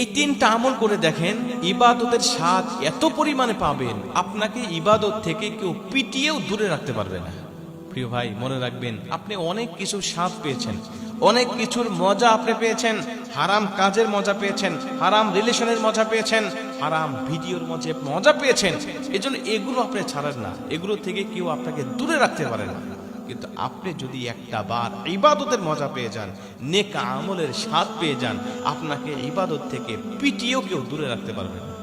এই তিনটা আমল করে দেখেন, ইবাদতের স্বাদ এত পরিমাণে পাবেন, আপনাকে ইবাদত থেকে কেউ পিটিয়েও দূরে রাখতে পারবে না। প্রিয় ভাই, মনে রাখবেন, আপনি অনেক কিছুর স্বাদ পেয়েছেন, অনেক কিছুর মজা আপনি পেয়েছেন, হারাম কাজের মজা পেয়েছেন, হারাম রিলেশনের মজা পেয়েছেন, হারাম ভিডিওর মজা মজা পেয়েছেন। এজন্য এগুলো আপনি ছাড়েন না, এগুলো থেকে কেউ আপনাকে দূরে রাখতে পারে না। কিন্তু আপনি যদি একটা বার ইবাদতের মজা পেয়ে যান, নেকা আমলের স্বাদ পেয়ে যান, আপনাকে ইবাদত থেকে পিটিয়েও কেউ দূরে রাখতে পারবে না।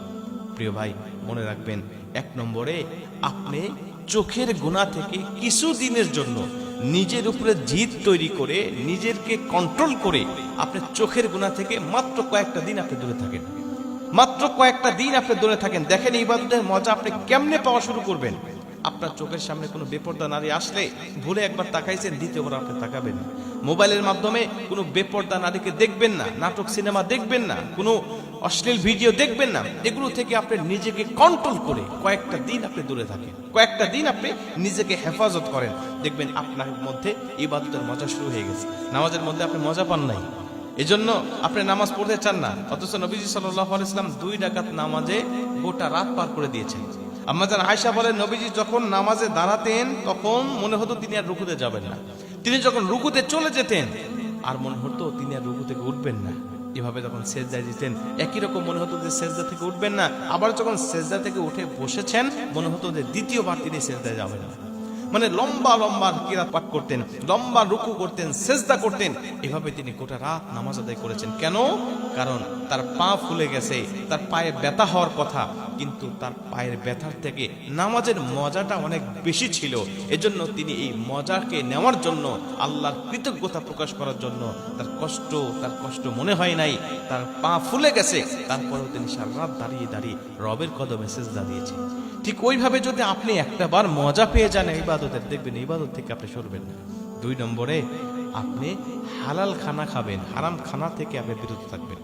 প্রিয় ভাই, মনে রাখবেন, এক নম্বরে আপনি চোখের গুণা থেকে কিছু দিনের জন্য নিজের উপরে জিদ তৈরি করে, নিজেরকে কন্ট্রোল করে আপনি চোখের গুণা থেকে মাত্র কয়েকটা দিন আপনি দূরে থাকেন। মাত্র কয়েকটা দিন আপনি দূরে থাকেন। দেখেন ইবাদতের মজা আপনি কেমনে পাওয়া শুরু করবেন? আপনার চোখের সামনে কোনো বেপর্দা নারী আসলে ভুলে একবার তাকাইছেন, দ্বিতীয়বার আপনি তাকাবেন না। মোবাইলের মাধ্যমে কোনো বেপর্দা নারীকে দেখবেন না, নাটক, সিনেমা দেখবেন না, কোনো অশ্লীল ভিডিও দেখবেন না। এগুলো থেকে আপনি নিজেকে কন্ট্রোল করে কয়েকটা দিন আপনি দূরে থাকেন। কয়েকটা দিন আপনি নিজেকে হেফাজত করেন। দেখবেন আপনার মধ্যে ইবাদতের মজা শুরু হয়ে গেছে। নামাজের মধ্যে আপনি মজা পান নাই। এজন্য আপনি নামাজ পড়তে চান না। অথচ নবীজি সাল্লাহ ইসলাম দুই ডাকাত নামাজে গোটা রাত পার করে দিয়েছেন। আমাদের আয়সা বলেন, নবীজি যখন নামাজে দাঁড়াতেন, তখন মনে হতো তিনি আর রুকুতে যাবেন না। তিনি যখন রুকুতে চলে যেতেন, আর মনে হতো তিনি আর রুকু থেকে উঠবেন না। এভাবে যখন সেজদায় দিতেন একই রকম মনে হতো যে সেজদা থেকে উঠবেন না। আবার যখন সেজদা থেকে উঠে বসেছেন, মনে হতো যে দ্বিতীয়বার তিনি সেজদায় যাবেন না। মানে লম্বা লম্বা কিরাত পাঠ করতেন, লম্বা রুকু করতেন, সেজদা করতেন। এভাবে তিনি গোটা রাত নামাজ আদায় করেছেন। কেন? কারণ তার পা ফুলে গেছে, তার পায়ে ব্যথা হওয়ার কথা। কিন্তু তার পায়ের ব্যথার থেকে নামাজের মজাটা অনেক বেশি ছিল। এজন্য তিনি এই মজাকে নেওয়ার জন্য, আল্লাহর কৃতজ্ঞতা প্রকাশ করার জন্য তার কষ্ট তার কষ্ট মনে হয় নাই। তার পা ফুলে গেছে, তারপরেও তিনি সারা রাত দাঁড়িয়ে দাঁড়িয়ে রবের কদমে সেজদা দিয়েছে ঠিক ওইভাবে যদি আপনি একটা বার মজা পেয়ে যান ইবাদতের, দেখবেন ইবাদত থেকে আপনি সরবেন না। দুই নম্বরে, আপনি হালাল খানা খাবেন, হারাম খানা থেকে আপনি বিরত থাকবেন।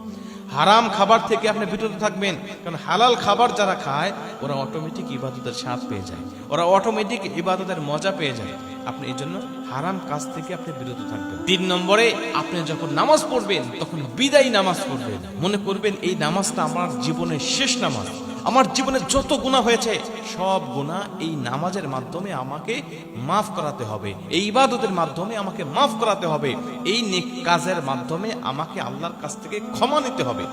হারাম খাবার থেকে আপনি বিরত থাকবেন, কারণ হালাল খাবার যারা খায়, ওরা অটোমেটিক ইবাদতের স্বাদ পেয়ে যায়। ওরা অটোমেটিক ইবাদতের মজা পেয়ে যায়। আপনি এই জন্য হারাম কাজ থেকে আপনি বিরত থাকবেন। তিন নম্বরে, আপনি যখন নামাজ পড়বেন, তখন বিদায়ী নামাজ পড়বেন। মনে করবেন, এই নামাজটা আমার জীবনের শেষ নামাজ। আমার জীবনে যত গুণা হয়েছে, সব গুণা এই নামাজের মাধ্যমে আমাকে মাফ করাতে হবে। এই ইবাদতের মাধ্যমে আমাকে মাফ করাতে হবে। এই নেক কাজের মাধ্যমে আমাকে আল্লাহর কাছ থেকে ক্ষমা নিতে হবে।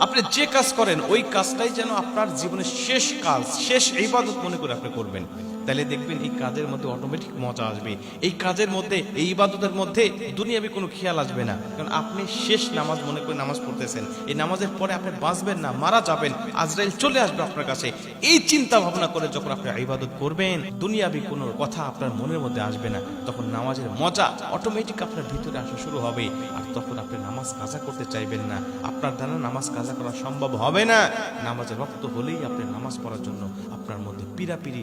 আপনি যে কাজ করেন, ওই কাজটাই যেন আপনার জীবনের শেষ কাজ, শেষ ইবাদত মনে করে আপনি করবেন। তাহলে দেখবেন এই কাজের মধ্যে অটোমেটিক মজা আসবে। এই কাজের মধ্যে, এই ইবাদতের মধ্যে দুনিয়াবি কোনো খেয়াল আসবে না। কারণ আপনি শেষ নামাজ মনে করে নামাজ পড়তেছেন। এই নামাজের পরে আপনি বাঁচবেন না, মারা যাবেন, আজরাইল চলে আসবে আপনার কাছে। এই চিন্তা ভাবনা করে যখন আপনি ইবাদত করবেন, দুনিয়াবি কোনো কথা আপনার মনের মধ্যে আসবে না। তখন নামাজের মজা অটোমেটিক আপনার ভিতরে আসা শুরু হবে। আর তখন আপনি নামাজ কাজা করতে চাইবেন না। আপনার দ্বারা নামাজ কাজা করা সম্ভব হবে না। নামাজের রক্ত হলেই আপনি নামাজ পড়ার জন্য আপনার মধ্যে পিরাপিরি